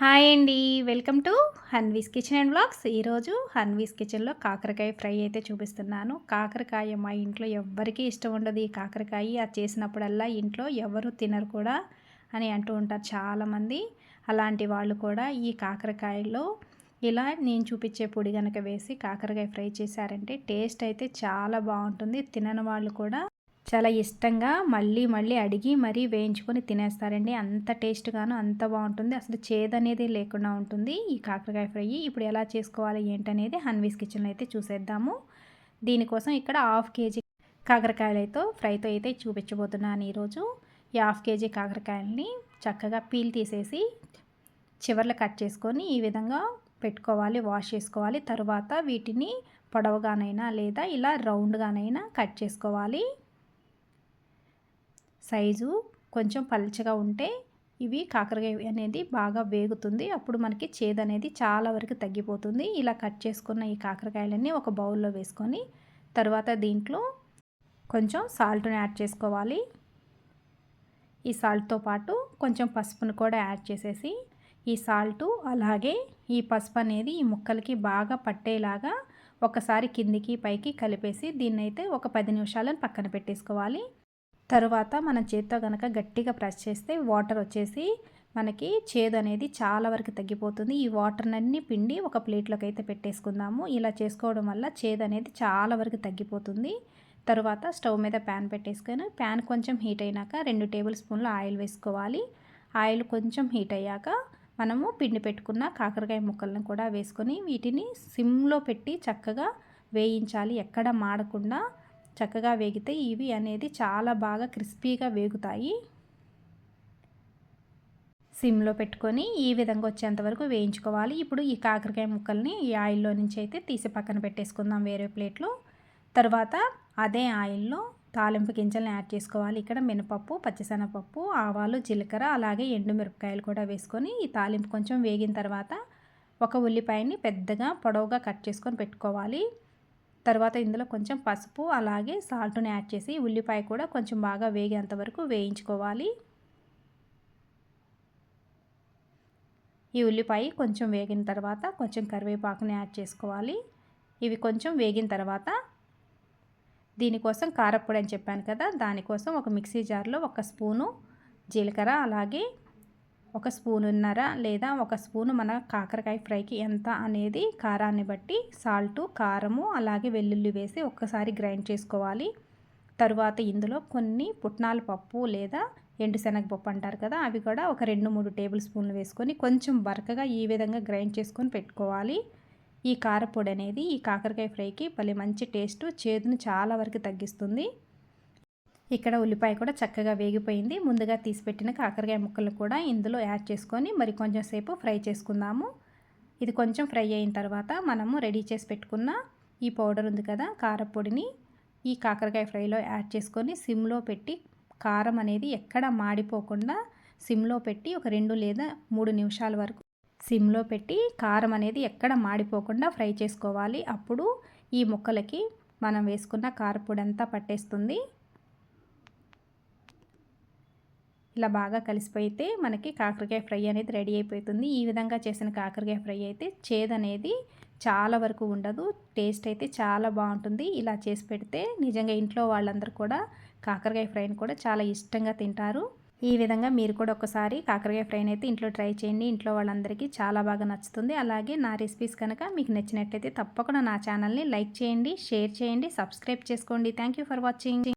Hi అండి. Welcome to Hanvi's kitchen and blogs ఈరోజు హన్వీస్ కిచెన్లో కాకరకాయ ఫ్రై అయితే చూపిస్తున్నాను. కాకరకాయ మా ఇంట్లో ఎవ్వరికీ ఇష్టం ఉండదు ఈ కాకరకాయ. అది చేసినప్పుడల్లా ఇంట్లో ఎవరు తినరు కూడా అని అంటూ ఉంటారు చాలామంది. అలాంటి వాళ్ళు కూడా ఈ కాకరకాయలో ఇలా నేను చూపించే పొడి కనుక వేసి కాకరకాయ ఫ్రై చేశారంటే టేస్ట్ అయితే చాలా బాగుంటుంది. తినని వాళ్ళు కూడా చాలా ఇష్టంగా మళ్ళీ మళ్ళీ అడిగి మరీ వేయించుకొని తినేస్తారండి. అంత టేస్ట్గాను అంత బాగుంటుంది. అసలు చేదనేది లేకుండా ఉంటుంది. ఈ కాకరకాయ ఫ్రై ఇప్పుడు ఎలా చేసుకోవాలి ఏంటనేది హన్వీస్ కిచెన్లో అయితే చూసేద్దాము. దీనికోసం ఇక్కడ హాఫ్ కేజీ కాకరకాయలతో ఫ్రైతో అయితే చూపించబోతున్నాను ఈరోజు. ఈ హాఫ్ కేజీ కాకరకాయలని చక్కగా పీల్ తీసేసి చివర్లు కట్ చేసుకొని ఈ విధంగా పెట్టుకోవాలి వాష్ చేసుకోవాలి. తర్వాత వీటిని పొడవుగానైనా లేదా ఇలా రౌండ్గానైనా కట్ చేసుకోవాలి. సైజు కొంచెం పలుచగా ఉంటే ఇవి కాకరకాయ అనేది బాగా వేగుతుంది. అప్పుడు మనకి చేదు అనేది చాలా వరకు తగ్గిపోతుంది. ఇలా కట్ చేసుకున్న ఈ కాకరకాయలన్నీ ఒక బౌల్లో వేసుకొని తర్వాత దీంట్లో కొంచెం సాల్ట్ని యాడ్ చేసుకోవాలి. ఈ సాల్ట్తో పాటు కొంచెం పసుపును కూడా యాడ్ చేసేసి ఈ సాల్టు అలాగే ఈ పసుపు అనేది ఈ ముక్కలకి బాగా పట్టేలాగా ఒకసారి కిందికి పైకి కలిపేసి దీన్నైతే ఒక పది నిమిషాలను పక్కన పెట్టేసుకోవాలి. తరువాత మనం చేత్తో కనుక గట్టిగా ప్రెస్ చేస్తే వాటర్ వచ్చేసి మనకి చేదు అనేది చాలా వరకు తగ్గిపోతుంది. ఈ వాటర్నన్నీ పిండి ఒక ప్లేట్లోకి అయితే పెట్టేసుకుందాము. ఇలా చేసుకోవడం వల్ల చేదు అనేది చాలా వరకు తగ్గిపోతుంది. తరువాత స్టవ్ మీద ప్యాన్ పెట్టేసుకొని ప్యాన్ కొంచెం హీట్ అయినాక రెండు టేబుల్ స్పూన్లు ఆయిల్ వేసుకోవాలి. ఆయిల్ కొంచెం హీట్ అయ్యాక మనము పిండి పెట్టుకున్న కాకరకాయ ముక్కలను కూడా వేసుకొని వీటిని సిమ్లో పెట్టి చక్కగా వేయించాలి. ఎక్కడ మాడకుండా చక్కగా వేగితే ఇవి అనేది చాలా బాగా క్రిస్పీగా వేగుతాయి. సిమ్లో పెట్టుకొని ఈ విధంగా వచ్చేంత వరకు వేయించుకోవాలి. ఇప్పుడు ఈ కాకరకాయ ముక్కల్ని ఈ ఆయిల్లో నుంచి అయితే తీసి పక్కన పెట్టేసుకుందాం వేరే ప్లేట్లో. తర్వాత అదే ఆయిల్లో తాలింపు గింజలను యాడ్ చేసుకోవాలి. ఇక్కడ మినపప్పు పచ్చిశనగపప్పు ఆవాలు జీలకర్ర అలాగే ఎండుమిరపకాయలు కూడా వేసుకొని ఈ తాలింపు కొంచెం వేగిన తర్వాత ఒక ఉల్లిపాయని పెద్దగా పొడవుగా కట్ చేసుకొని పెట్టుకోవాలి. తర్వాత ఇందులో కొంచెం పసుపు అలాగే సాల్ట్ని యాడ్ చేసి ఉల్లిపాయ కూడా కొంచెం బాగా వేగేంత వరకు వేయించుకోవాలి. ఈ ఉల్లిపాయ కొంచెం వేగిన తర్వాత కొంచెం కరివేపాకుని యాడ్ చేసుకోవాలి. ఇవి కొంచెం వేగిన తర్వాత దీనికోసం కారప్పొడి అని చెప్పాను కదా దానికోసం ఒక మిక్సీ జార్లో ఒక స్పూను జీలకర్ర అలాగే ఒక స్పూనున్నర లేదా ఒక స్పూను మన కాకరకాయ ఫ్రైకి ఎంత అనేది కారాన్ని బట్టి సాల్టు కారము అలాగే వెల్లుల్లి వేసి ఒక్కసారి గ్రైండ్ చేసుకోవాలి. తరువాత ఇందులో కొన్ని పుట్నాల పప్పు లేదా ఎండుశనగపప్పు అంటారు కదా అవి కూడా ఒక రెండు మూడు టేబుల్ స్పూన్లు వేసుకొని కొంచెం బరకగా ఈ విధంగా గ్రైండ్ చేసుకొని పెట్టుకోవాలి. ఈ కారపొడి అనేది ఈ కాకరకాయ ఫ్రైకి భలే మంచి టేస్ట్ చేదును చాలా వరకు తగ్గిస్తుంది. ఇక్కడ ఉల్లిపాయ కూడా చక్కగా వేగిపోయింది. ముందుగా తీసిపెట్టిన కాకరకాయ ముక్కలు కూడా ఇందులో యాడ్ చేసుకొని మరి కొంచెం సేపు ఫ్రై చేసుకుందాము. ఇది కొంచెం ఫ్రై అయిన తర్వాత మనము రెడీ చేసి పెట్టుకున్న ఈ పౌడర్ ఉంది కదా కారపొడిని ఈ కాకరకాయ ఫ్రైలో యాడ్ చేసుకొని సిమ్లో పెట్టి కారం అనేది ఎక్కడ మాడిపోకుండా సిమ్లో పెట్టి ఒక రెండు లేదా మూడు నిమిషాల వరకు సిమ్లో పెట్టి కారం అనేది ఎక్కడ మాడిపోకుండా ఫ్రై చేసుకోవాలి. అప్పుడు ఈ ముక్కలకి మనం వేసుకున్న కారపొడి అంతా పట్టేస్తుంది. ఇలా బాగా కలిసిపోయితే మనకి కాకరకాయ ఫ్రై అనేది రెడీ అయిపోతుంది. ఈ విధంగా చేసిన కాకరకాయ ఫ్రై అయితే చేదు అనేది చాలా వరకు ఉండదు. టేస్ట్ అయితే చాలా బాగుంటుంది. ఇలా చేసి పెడితే నిజంగా ఇంట్లో వాళ్ళందరూ కూడా కాకరకాయ ఫ్రైని కూడా చాలా ఇష్టంగా తింటారు. ఈ విధంగా మీరు కూడా ఒకసారి కాకరకాయ ఫ్రైని అయితే ఇంట్లో ట్రై చేయండి. ఇంట్లో వాళ్ళందరికీ చాలా బాగా నచ్చుతుంది. అలాగే నా రెసిపీస్ కనుక మీకు నచ్చినట్లయితే తప్పకుండా నా ఛానల్ని లైక్ చేయండి షేర్ చేయండి సబ్స్క్రైబ్ చేసుకోండి. Thank for watching